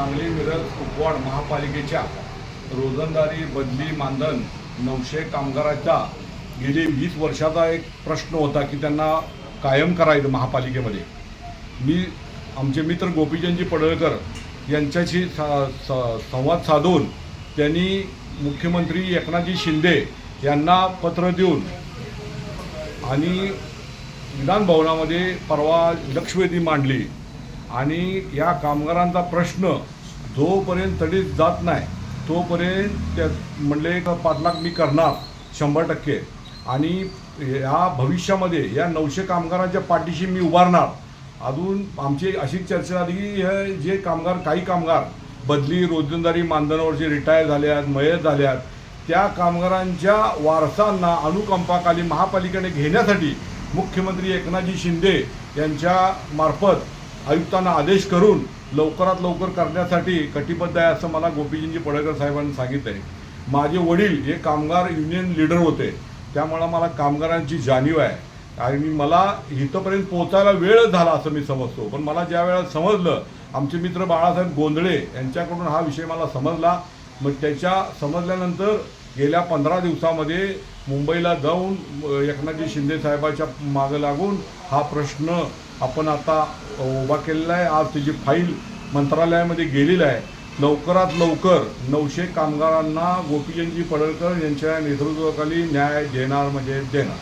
सांगली मिरज कुपवाड महापालिकेच्या रोजंदारी बदली मानधन नऊशे कामगाराचा गेली वीस वर्षाचा एक प्रश्न होता की त्यांना कायम करायचं महापालिकेमध्ये. मी आमचे मित्र गोपीचंदजी पडळकर यांच्याशी स- संवाद साधून त्यांनी मुख्यमंत्री एकनाथजी शिंदे यांना पत्र देऊन आणि विधानभवनामध्ये परवा लक्षवेधी मांडली. आणि या कामगारांचा प्रश्न जोपर्यंत तडीत जात नाही तोपर्यंत त्या म्हणले का पाच लाख मी करणार शंभर टक्के. आणि या भविष्यामध्ये या नऊशे कामगारांच्या पाठीशी मी उभारणार. अजून आमची अशी चर्चा झाली की हे जे कामगार काही कामगार बदली रोजंदारी मानधनावरचे रिटायर झाले आहेत मयत झाले आहेत त्या कामगारांच्या वारसांना अनुकंपाखाली महापालिकेने घेण्यासाठी मुख्यमंत्री एकनाथजी शिंदे यांच्या मार्फत आयुक्तांना आदेश करून लवकरात लवकर करण्यासाठी कटिबद्ध आहे असं मला गोपीजींजी पडळकर साहेबांनी सांगितलं आहे माझे वडील हे कामगार युनियन लीडर होते. त्यामुळं मला कामगारांची जाणीव आहे. आणि मला इथंपर्यंत पोहोचायला वेळ झाला असं मी समजतो. पण मला ज्या वेळेला समजलं आमचे मित्र बाळासाहेब गोंधळे यांच्याकडून हा विषय मला समजला. मग त्याच्या समजल्यानंतर गेल्या पंधरा दिवसामध्ये मुंबईला जाऊन एकनाथजी शिंदे साहेबाच्या मागं लागून हा प्रश्न आपण आता उभा केलेला आहे. आज त्याची फाईल मंत्रालयामध्ये गेलेली आहे. लवकरात लवकर नऊशे कामगारांना गोपीचंदजी पडळकर यांच्या नेतृत्वाखाली न्याय देणार म्हणजे देणार.